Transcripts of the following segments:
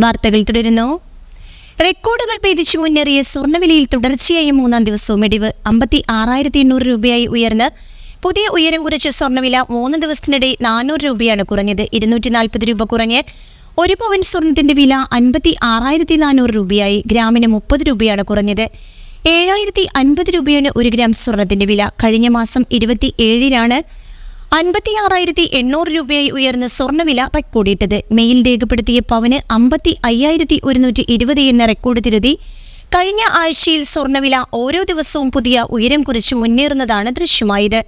വാർത്തകൾ തുടരുന്നു. റെക്കോർഡുകൾ ഭേദിച്ചു മുന്നേറിയ സ്വർണവിലയിൽ തുടർച്ചയായി മൂന്നാം ദിവസവും ഇടിവ് അമ്പത്തി ആറായിരത്തി എണ്ണൂറ് രൂപയായി ഉയർന്ന്. പുതിയ ഉയരം കുറിച്ച സ്വർണവില മൂന്ന് ദിവസത്തിനിടെ നാനൂറ് രൂപയാണ് കുറഞ്ഞത്. ഇരുന്നൂറ്റി നാൽപ്പത് രൂപ കുറഞ്ഞ് ഒരു പവൻ സ്വർണത്തിന്റെ വില അൻപത്തി ആറായിരത്തി നാനൂറ് രൂപയായി. ഗ്രാമിന് മുപ്പത് രൂപയാണ് കുറഞ്ഞത്. ഏഴായിരത്തി അൻപത് രൂപയാണ് ഒരു ഗ്രാം സ്വർണത്തിന്റെ വില. കഴിഞ്ഞ മാസം ഇരുപത്തി ഏഴിനാണ് അൻപത്തി ആറായിരത്തി എണ്ണൂറ് രൂപയായി ഉയർന്ന സ്വർണവില റെക്കോർഡിട്ടത്. മെയിൽ രേഖപ്പെടുത്തിയ പവന് അമ്പത്തി അയ്യായിരത്തി ഒരുന്നൂറ്റി ഇരുപത് എന്ന റെക്കോർഡ് തിരുതി. കഴിഞ്ഞ ആഴ്ചയിൽ സ്വർണവില ഓരോ ദിവസവും പുതിയ ഉയരം കുറിച്ച് മുന്നേറുന്നതാണ് ദൃശ്യമായത്.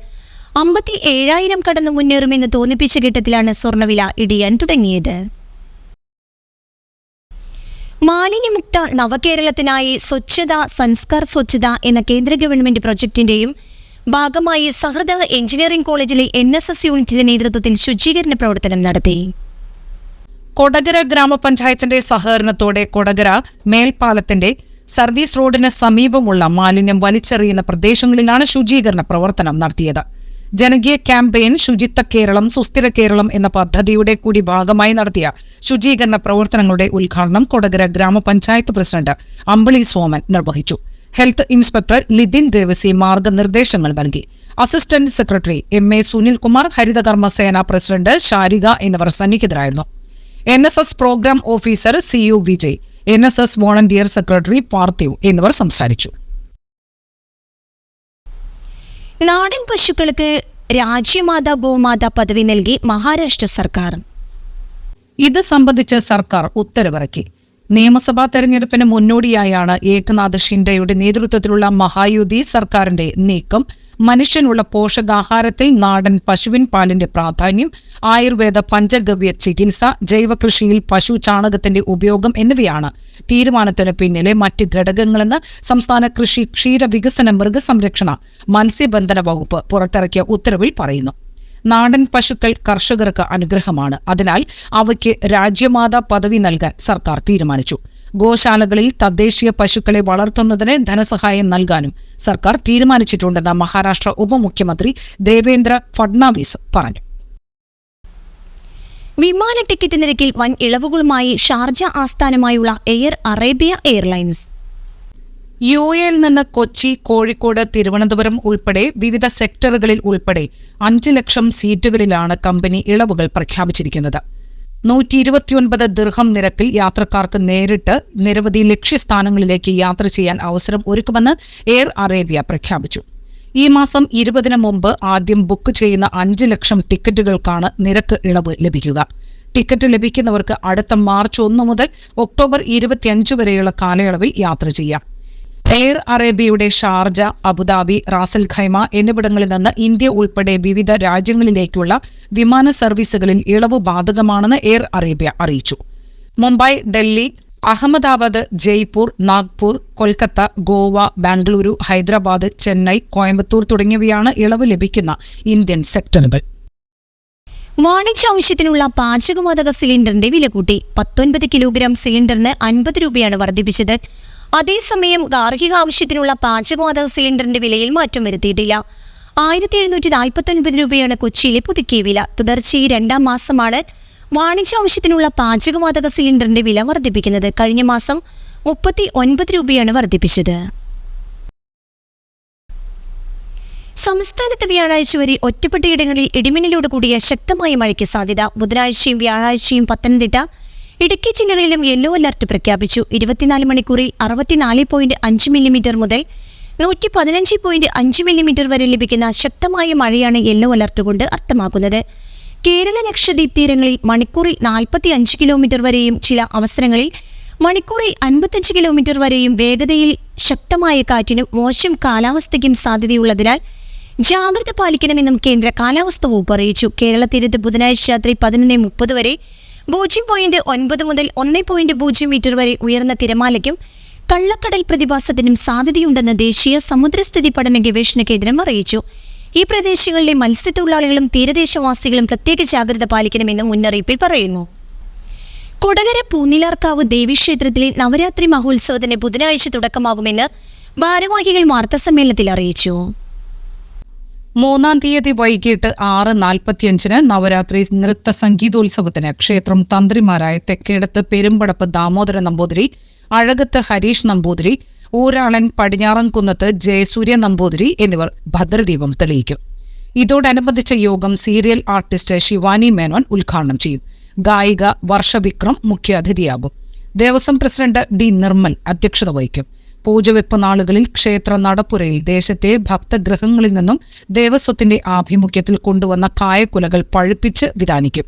അമ്പത്തി ഏഴായിരം കടന്നു മുന്നേറുമെന്ന് തോന്നിപ്പിച്ച ഘട്ടത്തിലാണ് സ്വർണവില ഇടിയാൻ തുടങ്ങിയത്. മാലിന്യമുക്ത നവകേരളത്തിനായി സ്വച്ഛത സംസ്കാർ സ്വച്ഛത എന്ന കേന്ദ്ര ഗവൺമെന്റ് പ്രൊജക്ടിന്റെയും ഭാഗമായി സഹൃദ എഞ്ചിനീയറിംഗ് കോളേജിലെ എൻ എസ് എസ് യൂണിറ്റിന്റെ നേതൃത്വത്തിൽ ശുചീകരണ പ്രവർത്തനം നടത്തി. കൊടകര ഗ്രാമപഞ്ചായത്തിന്റെ സഹകരണത്തോടെ കൊടകര മേൽപ്പാലത്തിന്റെ സർവീസ് റോഡിന് സമീപമുള്ള മാലിന്യം വലിച്ചെറിയുന്ന പ്രദേശങ്ങളിലാണ് ശുചീകരണ പ്രവർത്തനം നടത്തിയത്. ജനകീയ ക്യാമ്പയിൻ ശുചിത്വ കേരളം സുസ്ഥിര കേരളം എന്ന പദ്ധതിയുടെ കൂടി ഭാഗമായി നടത്തിയ ശുചീകരണ പ്രവർത്തനങ്ങളുടെ ഉദ്ഘാടനം കൊടകര ഗ്രാമപഞ്ചായത്ത് പ്രസിഡന്റ് അമ്പിളി സോമൻ നിർവഹിച്ചു. ഹെൽത്ത് ഇൻസ്പെക്ടർ ലിതിൻ ദേവസി മാർഗനിർദ്ദേശങ്ങൾ നൽകി. Assistant secretary M A Sunilkumar Harithakarma Sena president Sarika എന്നിവർ സന്നിഹിതരായിരുന്നു. N S S programme officer C U Vijay N S S volunteer secretary Parthiv എന്നിവർ സംസാരിച്ചു. നാടൻ പശുക്കൾക്ക് രാജ്യമാതാ ഗോമാതാ പദവി നൽകി മഹാരാഷ്ട്ര സർക്കാർ. ഇത് സംബന്ധിച്ച് സർക്കാർ ഉത്തരവിറക്കി. നിയമസഭാ തെരഞ്ഞെടുപ്പിന് മുന്നോടിയായാണ് ഏകനാഥ് ഷിൻഡെയുടെ നേതൃത്വത്തിലുള്ള മഹായുതി സർക്കാരിന്റെ നീക്കം. മനുഷ്യനുള്ള പോഷകാഹാരത്തിൽ നാടൻ പശുവിൻ പാലിന്റെ പ്രാധാന്യം ആയുർവേദ പഞ്ചഗവ്യ ചികിത്സ ജൈവകൃഷിയിൽ പശു ചാണകത്തിന്റെ ഉപയോഗം എന്നിവയാണ് തീരുമാനത്തിന് പിന്നിലെ മറ്റ് ഘടകങ്ങളെന്ന് സംസ്ഥാന കൃഷി ക്ഷീര ക്ഷീരവികസന മൃഗസംരക്ഷണ മത്സ്യബന്ധന വകുപ്പ് പുറത്തിറക്കിയ ഉത്തരവിൽ പറയുന്നു. നാടൻ പശുക്കൾ കർഷകർക്ക് അനുഗ്രഹമാണ്. അതിനാൽ അവയ്ക്ക് രാജ്യമാതാ പദവി നൽകാൻ സർക്കാർ തീരുമാനിച്ചു. ഗോശാലകളിൽ തദ്ദേശീയ പശുക്കളെ വളർത്തുന്നതിന് ധനസഹായം നൽകാനും സർക്കാർ തീരുമാനിച്ചിട്ടുണ്ടെന്ന് മഹാരാഷ്ട്ര ഉപമുഖ്യമന്ത്രി ദേവേന്ദ്ര ഫഡ്നാവിസ് പറഞ്ഞു. വിമാന ടിക്കറ്റ് നിരക്കിൽ വൻ ഇളവുകളുമായി ഷാർജ ആസ്ഥാനമായുള്ള എയർ അറേബ്യ എയർലൈൻസ് യു എയിൽ നിന്ന് കൊച്ചി കോഴിക്കോട് തിരുവനന്തപുരം ഉൾപ്പെടെ വിവിധ സെക്ടറുകളിൽ ഉൾപ്പെടെ അഞ്ച് ലക്ഷം സീറ്റുകളിലാണ് കമ്പനി ഇളവുകൾ പ്രഖ്യാപിച്ചിരിക്കുന്നത്. നൂറ്റി ഇരുപത്തിയൊൻപത് ദീർഘം നിരക്കിൽ യാത്രക്കാർക്ക് നേരിട്ട് നിരവധി ലക്ഷ്യസ്ഥാനങ്ങളിലേക്ക് യാത്ര ചെയ്യാൻ അവസരം ഒരുക്കുമെന്ന് എയർ അറേബ്യ പ്രഖ്യാപിച്ചു. ഈ മാസം ഇരുപതിന് മുമ്പ് ആദ്യം ബുക്ക് ചെയ്യുന്ന അഞ്ച് ലക്ഷം ടിക്കറ്റുകൾക്കാണ് നിരക്ക് ഇളവ് ലഭിക്കുക. ടിക്കറ്റ് ലഭിക്കുന്നവർക്ക് അടുത്ത മാർച്ച് ഒന്ന് മുതൽ ഒക്ടോബർ ഇരുപത്തിയഞ്ച് വരെയുള്ള കാലയളവിൽ യാത്ര ചെയ്യാം. എയർ അറേബ്യയുടെ ഷാർജ അബുദാബി റാസൽ ഖൈമ എന്നിവിടങ്ങളിൽ നിന്ന് ഇന്ത്യ ഉൾപ്പെടെ വിവിധ രാജ്യങ്ങളിലേക്കുള്ള വിമാന സർവീസുകളിൽ ഇളവ് ബാധകമാണെന്ന് എയർ അറേബ്യ അറിയിച്ചു. മുംബൈ ഡൽഹി അഹമ്മദാബാദ് ജയ്പൂർ നാഗ്പൂർ കൊൽക്കത്ത ഗോവ ബാംഗ്ലൂരു ഹൈദരാബാദ് ചെന്നൈ കോയമ്പത്തൂർ തുടങ്ങിയവയാണ് ഇളവ് ലഭിക്കുന്ന ഇന്ത്യൻ സെക്ടറുകൾ. വാണിജ്യ ആവശ്യത്തിനുള്ള പാചകവാതക സിലിണ്ടറിന്റെ വില കൂട്ടി പത്തൊൻപത് കിലോഗ്രാം സിലിണ്ടറിന് അൻപത് രൂപയാണ് വർദ്ധിപ്പിച്ചത്. അതേസമയം ഗാർഹിക ആവശ്യത്തിനുള്ള പാചകവാതക സിലിണ്ടറിന്റെ വിലയിൽ മാറ്റം വരുത്തിയിട്ടില്ല. ആയിരത്തി എഴുന്നൂറ്റി നാൽപ്പത്തൊൻപത് രൂപയാണ് കൊച്ചിയിലെ പുതുക്കിയ വില. തുടർച്ചയായി രണ്ടാം മാസമാണ് വാണിജ്യ ആവശ്യത്തിനുള്ള പാചകവാതക സിലിണ്ടറിന്റെ വില വർദ്ധിപ്പിക്കുന്നത്. കഴിഞ്ഞ മാസം മുപ്പത്തി ഒൻപത് രൂപയാണ് വർദ്ധിപ്പിച്ചത്. സംസ്ഥാനത്ത് വ്യാഴാഴ്ച വരെ ഒറ്റപ്പെട്ടയിടങ്ങളിൽ ഇടിമിന്നലോട് കൂടിയ ശക്തമായ മഴയ്ക്ക് സാധ്യത. ബുധനാഴ്ചയും വ്യാഴാഴ്ചയും പത്തനംതിട്ട ഇടുക്കി ജില്ലകളിലും യെല്ലോ അലർട്ട് പ്രഖ്യാപിച്ചു. ഇരുപത്തിനാല് മണിക്കൂറിൽ അറുപത്തിനാല് പോയിന്റ് അഞ്ച് മില്ലിമീറ്റർ മുതൽ നൂറ്റി പതിനഞ്ച് പോയിന്റ് അഞ്ച് മില്ലിമീറ്റർ വരെ ലഭിക്കുന്ന ശക്തമായ മഴയാണ് യെല്ലോ അലർട്ട് കൊണ്ട് അർത്ഥമാക്കുന്നത്. കേരള ലക്ഷദ്വീപ് തീരങ്ങളിൽ മണിക്കൂറിൽ നാൽപ്പത്തി അഞ്ച് കിലോമീറ്റർ വരെയും ചില അവസരങ്ങളിൽ മണിക്കൂറിൽ അൻപത്തഞ്ച് കിലോമീറ്റർ വരെയും വേഗതയിൽ ശക്തമായ കാറ്റിനും മോശം കാലാവസ്ഥയ്ക്കും സാധ്യതയുള്ളതിനാൽ ജാഗ്രത പാലിക്കണമെന്നും കേന്ദ്ര കാലാവസ്ഥ വകുപ്പ് അറിയിച്ചു. കേരള തീരത്ത് ബുധനാഴ്ച രാത്രി പതിനൊന്ന് മുപ്പത് വരെ പൂജ്യം പോയിന്റ് ഒൻപത് മുതൽ ഒന്ന് പോയിന്റ് പൂജ്യം മീറ്റർ വരെ ഉയർന്ന തിരമാലയ്ക്കും കള്ളക്കടൽ പ്രതിഭാസത്തിനും സാധ്യതയുണ്ടെന്ന് ദേശീയ സമുദ്രസ്ഥിതി പഠന ഗവേഷണ കേന്ദ്രം അറിയിച്ചു. ഈ പ്രദേശങ്ങളിലെ മത്സ്യത്തൊഴിലാളികളും തീരദേശവാസികളും പ്രത്യേക ജാഗ്രത പാലിക്കണമെന്നും മുന്നറിയിപ്പിൽ പറയുന്നു. കൊടകര പൂനിലാർക്കാവ് ദേവീക്ഷേത്രത്തിലെ നവരാത്രി മഹോത്സവത്തിന് ബുധനാഴ്ച തുടക്കമാകുമെന്ന് ഭാരവാഹികൾ വാർത്താസമ്മേളനത്തിൽ അറിയിച്ചു. മൂന്നാം തീയതി വൈകിട്ട് ആറ് നാൽപ്പത്തിയഞ്ചിന് നവരാത്രി നൃത്ത സംഗീതോത്സവത്തിന് ക്ഷേത്രം തന്ത്രിമാരായ തെക്കേടത്ത് പെരുമ്പടപ്പ് ദാമോദര നമ്പൂതിരി അഴകത്ത് ഹരീഷ് നമ്പൂതിരി ഊരാളൻ പടിഞ്ഞാറൻകുന്നത്ത് ജയസൂര്യ നമ്പൂതിരി എന്നിവർ ഭദ്രദീപം തെളിയിക്കും. ഇതോടനുബന്ധിച്ച യോഗം സീരിയൽ ആർട്ടിസ്റ്റ് ശിവാനി മേനോൻ ഉദ്ഘാടനം ചെയ്യും. ഗായിക വർഷ വിക്രം മുഖ്യാതിഥിയാകും. ദേവസ്വം പ്രസിഡന്റ് ഡി നിർമ്മൽ അധ്യക്ഷത വഹിക്കും. പൂജവെപ്പ് നാളുകളിൽ ക്ഷേത്ര നടപ്പുരയിൽ ദേശത്തെ ഭക്തഗ്രഹങ്ങളിൽ നിന്നും ദേവസ്വത്തിന്റെ ആഭിമുഖ്യത്തിൽ കൊണ്ടുവന്ന കായക്കുലകൾ പഴുപ്പിച്ച് വിധാനിക്കും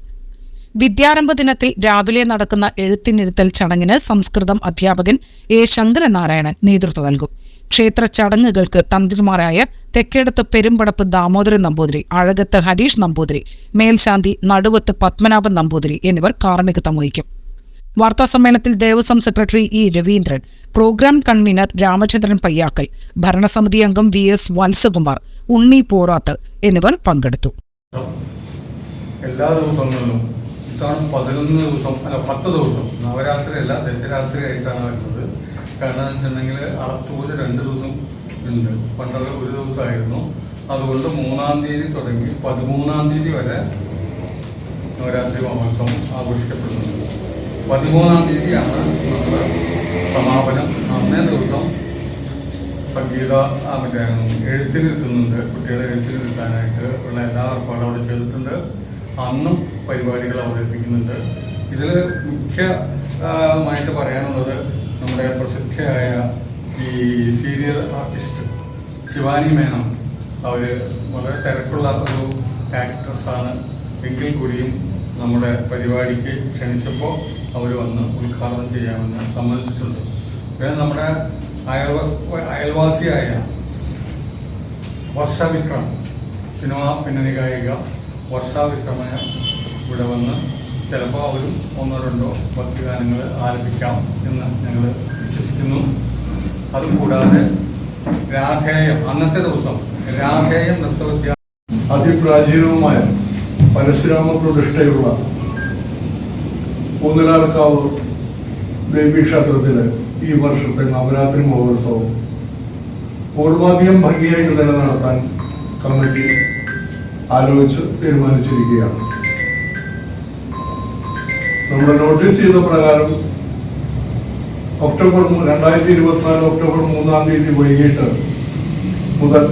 വിദ്യാരംഭ ദിനത്തിൽ രാവിലെ നടക്കുന്ന എഴുത്തിനിരുത്തൽ ചടങ്ങിന് സംസ്കൃതം അധ്യാപകൻ എ ശങ്കരനാരായണൻ നേതൃത്വം നൽകും. ക്ഷേത്ര ചടങ്ങുകൾക്ക് തന്ത്രിമാരായ തെക്കേടത്ത് പെരുമ്പടപ്പ് ദാമോദരൻ നമ്പൂതിരി അഴകത്ത് ഹരീഷ് നമ്പൂതിരി മേൽശാന്തി നടുവത്ത് പത്മനാഭൻ നമ്പൂതിരി എന്നിവർ കാർമ്മികത്വം വഹിക്കും. വാർത്താസമ്മേളനത്തിൽ Devaswom secretary E Raveendran programme convener Ramachandran Payyakkal ഭരണസമിതി അംഗം വി എസ് വത്സകുമാർ ഉണ്ണി പോറാത്ത് എന്നിവർ പങ്കെടുത്തു. എല്ലാ ദിവസങ്ങളിലും ഇത്തവണ പതിനൊന്ന് ദിവസം അല്ല പത്ത് ദിവസം നവരാത്രി അല്ല ദശരാത്രി ആയിട്ടാണ് വരുന്നത്. കാരണം എന്ന് വെച്ചിട്ടുണ്ടെങ്കിൽ അറച്ചൂര് രണ്ട് ദിവസം ഉണ്ട്. പണ്ടത് ഒരു ദിവസമായിരുന്നു. അതുകൊണ്ട് മൂന്നാം തീയതി തുടങ്ങി പതിമൂന്നാം തീയതി വരെ നവരാത്രി മഹോത്സവം ആഘോഷിക്കപ്പെടുന്നുണ്ട്. പതിമൂന്നാം തീയതിയാണ് നമ്മൾ സമാപനം. അന്നേ ദിവസം സംഗീത മറ്റേ എഴുത്തിനിരുത്തുന്നുണ്ട്. കുട്ടികളെ എഴുത്തിനിരുത്താനായിട്ട് ഉള്ള എല്ലാ ഏർപ്പാടും അവിടെ ചെയ്തിട്ടുണ്ട്. അന്നും പരിപാടികൾ അവതരിപ്പിക്കുന്നുണ്ട്. ഇതിൽ മുഖ്യമായിട്ട് പറയാനുള്ളത് നമ്മുടെ പ്രസിദ്ധയായ ഈ സീരിയൽ ആർട്ടിസ്റ്റ് ശിവാനി മേനോൻ. അവർ വളരെ തിരക്കുള്ള ഒരു ആക്ട്രസ്സാണ് എങ്കിൽ കൂടിയും നമ്മുടെ പരിപാടിക്ക് ക്ഷണിച്ചപ്പോൾ അവർ വന്ന് ഉദ്ഘാടനം ചെയ്യാമെന്ന് സമ്മതിച്ചിട്ടുണ്ട്. പിന്നെ നമ്മുടെ അയൽവാസ അയൽവാസിയായ വർഷ വിക്രം സിനിമാ പിന്നണി ഗായിക വർഷ വിക്രമന് ഇവിടെ വന്ന് ചിലപ്പോൾ അവരും ഒന്നോ രണ്ടോ ഭക്തി ഗാനങ്ങൾ ആലപിക്കാം എന്ന് ഞങ്ങൾ വിശ്വസിക്കുന്നു. അതുകൂടാതെ രാധേയം അന്നത്തെ ദിവസം രാധേയം നൃത്തവിദ്യ അതിപ്രാചീനവുമായ പരശുരാമ പ്രതിഷ്ഠയുള്ള പൂന്തലാർക്കാവ് ദേവീക്ഷേത്രത്തിൽ ഈ വർഷത്തെ നവരാത്രി മഹോത്സവം പൂർവാധികം ഭംഗിയായിട്ട് തന്നെ നടത്താൻ കമ്മിറ്റി ആലോചിച്ച് തീരുമാനിച്ചിരിക്കുകയാണ്. നമ്മൾ നോട്ടീസ് ചെയ്ത പ്രകാരം ഒക്ടോബർ രണ്ടായിരത്തി ഇരുപത്തിനാല് ഒക്ടോബർ മൂന്നാം തീയതി വൈകിട്ട് മുതൽ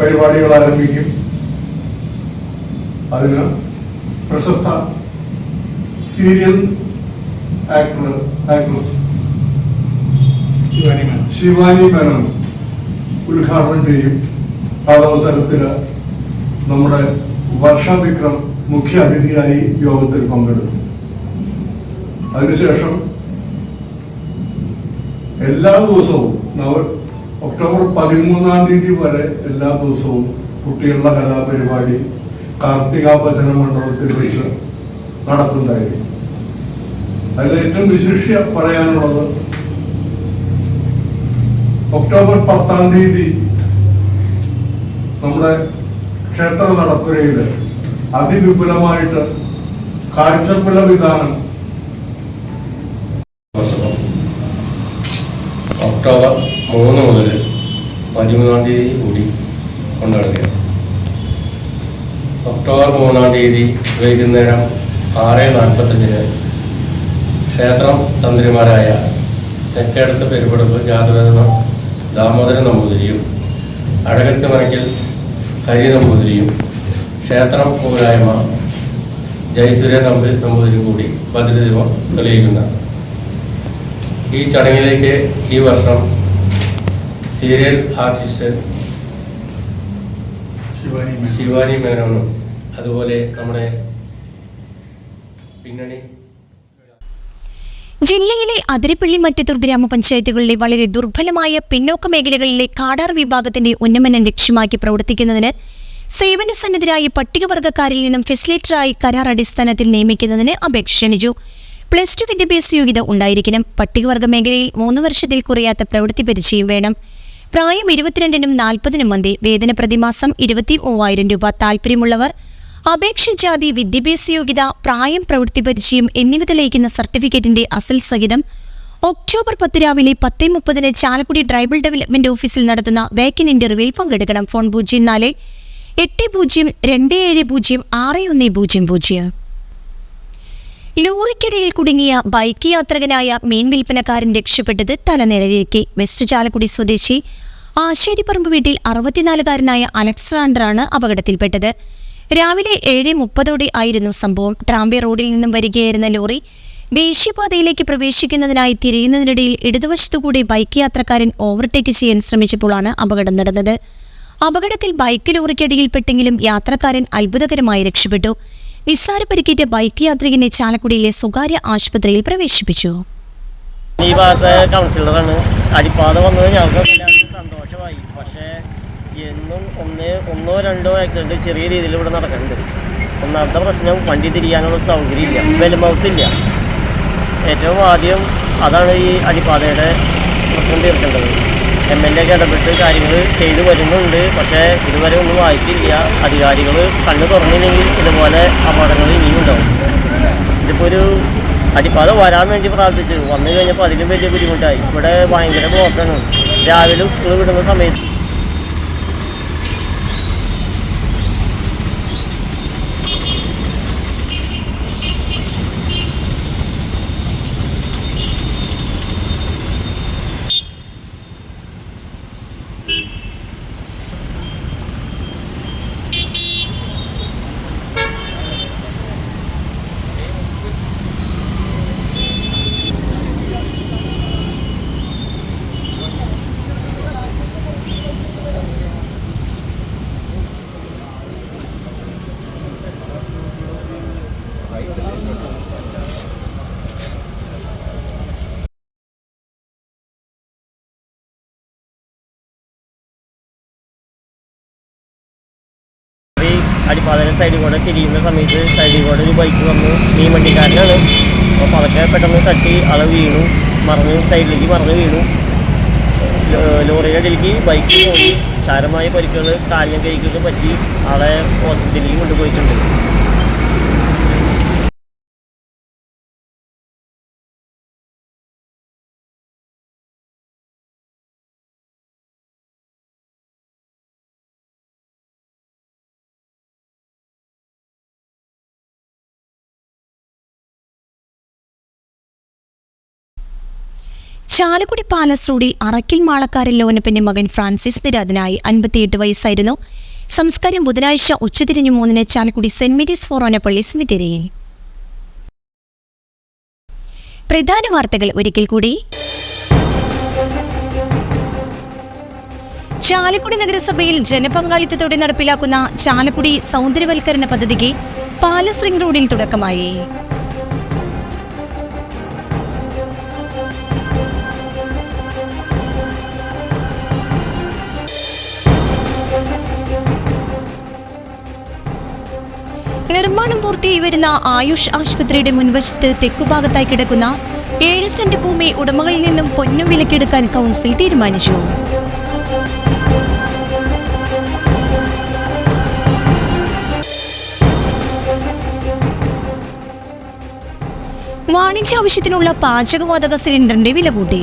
പരിപാടികൾ ആരംഭിക്കും. അതിന് പ്രശസ്ത serial actor actress Shivani Menon. ഉദ്ഘാടനം ചെയ്യും ആ അവസരത്തിൽ നമ്മുടെ വർഷ വിക്രം മുഖ്യ അതിഥിയായി യോഗത്തിൽ പങ്കെടുക്കും അതിനുശേഷം എല്ലാ ദിവസവും ഒക്ടോബർ പതിമൂന്നാം തീയതി വരെ എല്ലാ ദിവസവും കുട്ടികളുടെ കലാപരിപാടി കാർത്തിക ഭജന മണ്ഡപത്തിൽ വെച്ച് നടത്തുന്നതായിരിക്കും അതിൽ ഏറ്റവും വിശിഷ്യ പറയാനുള്ളത് ഒക്ടോബർ പത്താം തീയതി നമ്മുടെ ക്ഷേത്ര നടപ്പുരയിൽ അതിവിപുലമായിട്ട് കാഴ്ചപ്പുല വിധാനം ഒക്ടോബർ മൂന്ന് മുതൽ പതിമൂന്നാം തീയതി കൂടി കൊണ്ടുനടക്കുകയാണ് ഒക്ടോബർ മൂന്നാം തീയതി വൈകുന്നേരം ആറ് നാൽപ്പത്തഞ്ചിന് ക്ഷേത്രം തന്ത്രിമാരായ തെക്കേടത്ത് പെരുപടപ്പ് ജാഗ്രത ദാമോദരൻ നമ്പൂതിരിയും അഴകത്ത് മറയ്ക്കൽ ഹരി നമ്പൂതിരിയും ക്ഷേത്രം പൂരായ്മ ജയസൂര്യ നമ്പി നമ്പൂതിരിയും കൂടി ഭദ്രദീപം തെളിയിക്കുന്ന ഈ ചടങ്ങിലേക്ക് ഈ വർഷം സീരിയൽ ആർട്ടിസ്റ്റ് ശിവാനി മേനോനും അതുപോലെ നമ്മുടെ പിന്നണി. ജില്ലയിലെ അതിരപ്പള്ളി മറ്റത്തൂർ ഗ്രാമപഞ്ചായത്തുകളിലെ വളരെ ദുർബലമായ പിന്നോക്ക മേഖലകളിലെ കാടാർ വിഭാഗത്തിന്റെ ഉന്നമനം ലക്ഷ്യമാക്കി പ്രവർത്തിക്കുന്നതിന് സേവന സന്നദ്ധരായ പട്ടികവർഗക്കാരിൽ നിന്നും ഫെസിലേറ്ററായി കരാർ അടിസ്ഥാനത്തിൽ നിയമിക്കുന്നതിന് അപേക്ഷ ക്ഷണിച്ചു. പ്ലസ് ടു വിദ്യാഭ്യാസ യോഗ്യത ഉണ്ടായിരിക്കണം. പട്ടികവർഗ മേഖലയിൽ മൂന്ന് വർഷത്തിൽ കുറയാത്ത പ്രവൃത്തി പരിചയം വേണം. പ്രായം ഇരുപത്തിരണ്ടിനും നാൽപ്പതിനും മന്തി വേതന പ്രതിമാസം ഇരുപത്തി മൂവായിരം രൂപ താല്പര്യമുള്ളവർ അപേക്ഷ ജാതി വിദ്യാഭ്യാസ യോഗ്യത പ്രായം പ്രവൃത്തി പരിചയം എന്നിവ തെളിയിക്കുന്ന സർട്ടിഫിക്കറ്റിന്റെ അസൽ സഹിതം ഒക്ടോബർ പത്ത് രാവിലെ പത്ത് മുപ്പതിന് ചാലക്കുടി ട്രൈബൽ ഡെവലപ്മെന്റ് ഓഫീസിൽ നടത്തുന്ന വേക്കൻ ഇന്റർവ്യൂവിൽ പങ്കെടുക്കണം. ഫോൺ പൂജ്യം നാല് എട്ട് പൂജ്യം രണ്ട് ഏഴ് പൂജ്യം ആറ് ഒന്ന് പൂജ്യം പൂജ്യം. ലോറിക്കിടയിൽ കുടുങ്ങിയ ബൈക്ക് യാത്രികനായ മീൻ വിൽപ്പനക്കാരൻ രക്ഷപ്പെട്ടത് തലനിരയിലേക്ക്. വെസ്റ്റ് ചാലക്കുടി സ്വദേശി ആശേരിപ്പറമ്പ് വീട്ടിൽ അറുപത്തിനാലുകാരനായ അലക്സാണ്ടറാണ് അപകടത്തിൽപ്പെട്ടത്. രാവിലെ ഏഴ് മുപ്പതോടെ ആയിരുന്നു സംഭവം. ട്രാംബെ റോഡിൽ നിന്നും വരികയായിരുന്ന ലോറി ദേശീയപാതയിലേക്ക് പ്രവേശിക്കുന്നതിനായി തിരിയുന്നതിനിടയിൽ ഇടതുവശത്തുകൂടി ബൈക്ക് യാത്രക്കാരൻ ഓവർടേക്ക് ചെയ്യാൻ ശ്രമിച്ചപ്പോഴാണ് അപകടം നടന്നത്. അപകടത്തിൽ ബൈക്ക് ലോറിക്കടിയിൽപ്പെട്ടെങ്കിലും യാത്രക്കാരൻ അത്ഭുതകരമായി രക്ഷപ്പെട്ടു. നിസ്സാര പരിക്കേറ്റ ബൈക്ക് യാത്രികനെ ചാലക്കുടിയിലെ സ്വകാര്യ ആശുപത്രിയിൽ പ്രവേശിപ്പിച്ചു. ഈ ഭാഗത്തെ കൗൺസിലറാണ്. അടിപ്പാത വന്നത് ഞങ്ങൾക്ക് സന്തോഷമായി. പക്ഷേ എന്നും ഒന്ന് ഒന്നോ രണ്ടോ ആക്സിഡന്റ് ചെറിയ രീതിയിൽ ഇവിടെ നടക്കുന്നുണ്ട്. ഒന്നാമത്തെ പ്രശ്നം വണ്ടി തിരിയാനുള്ള സൗകര്യമില്ല. വെലുമൗത്തില്ല ഏറ്റവും ആദ്യം അതാണ് ഈ അടിപ്പാതയുടെ പ്രശ്നം തീർക്കേണ്ടത്. എം എൽ എ ഇടപെട്ട് കാര്യങ്ങൾ ചെയ്തു വരുന്നുണ്ട്. പക്ഷേ ഇതുവരെ ഒന്നും വായിച്ചില്ല. അധികാരികൾ കണ്ണു തുറന്നില്ലെങ്കിൽ ഇതുപോലെ അപകടങ്ങൾ ഇനിയും ഉണ്ടാവും. ഇതിപ്പോൾ ഒരു അടിപ്പാത വരാൻ വേണ്ടി പ്രാർത്ഥിച്ചു. വന്നു കഴിഞ്ഞപ്പോൾ അതിലും വലിയ ബുദ്ധിമുട്ടായി. ഇവിടെ ഭയങ്കര ബ്ലോക്കാണ് രാവിലെ സ്കൂൾ വിടുന്ന സമയത്ത് ഈ അടിപ്പാതയുടെ സൈഡിൽ കൂടെ തിരിയുന്ന സമയത്ത് സൈഡിൽ കൂടെ ഒരു ബൈക്ക് വന്നു. മീൻ വണ്ടിക്കാരനാണ്. അപ്പോൾ അതൊക്കെ പെട്ടെന്ന് തട്ടി അള വീണു. മറന്ന് സൈഡിലേക്ക് മറന്ന് വീണു. ലോറിയുടെ അടിയിലേക്ക് ബൈക്ക് പോയി. സാരമായ പരിക്കുകൾ കാലിനും കൈക്കൊക്കെ പറ്റി ആളെ ഹോസ്പിറ്റലിലേക്ക് കൊണ്ടുപോയിട്ടുണ്ട്. ചാലക്കുടി പാലസ് റോഡിൽ അറക്കിൽ മാളക്കാരൻ ലോനപ്പന്റെ മകൻ ഫ്രാൻസിസ് നിരാതനായി അൻപത്തിയെട്ട് വയസ്സായിരുന്നു. സംസ്കാരം ബുധനാഴ്ച ഉച്ചതിരിഞ്ഞു മൂന്നിന് ചാലക്കുടി സെന്റ് മേരീസ് ഫോറോനപ്പള്ളി സെമിത്തേരിയിൽ. പ്രധാന വാർത്തകൾ ഒരിക്കൽ കൂടി. ചാലക്കുടി നഗരസഭയിൽ ജനപങ്കാളിത്തത്തോടെ നടപ്പിലാക്കുന്ന ചാലക്കുടി സൗന്ദര്യവൽക്കരണ പദ്ധതിക്ക് പാലസ് റിംഗ് റോഡിൽ തുടക്കമായി. നിർമ്മാണം പൂർത്തിയായി വരുന്ന ആയുഷ് ആശുപത്രിയുടെ മുൻവശത്ത് തെക്കുഭാഗത്തായി കിടക്കുന്ന ഏഴ് സെന്റ് ഭൂമി ഉടമകളിൽ നിന്നും പൊന്നും വിലക്കെടുക്കാൻ കൗൺസിൽ തീരുമാനിച്ചു. വാണിജ്യ ആവശ്യത്തിനുള്ള പാചകവാതക സിലിണ്ടറിന്റെ വില കൂട്ടി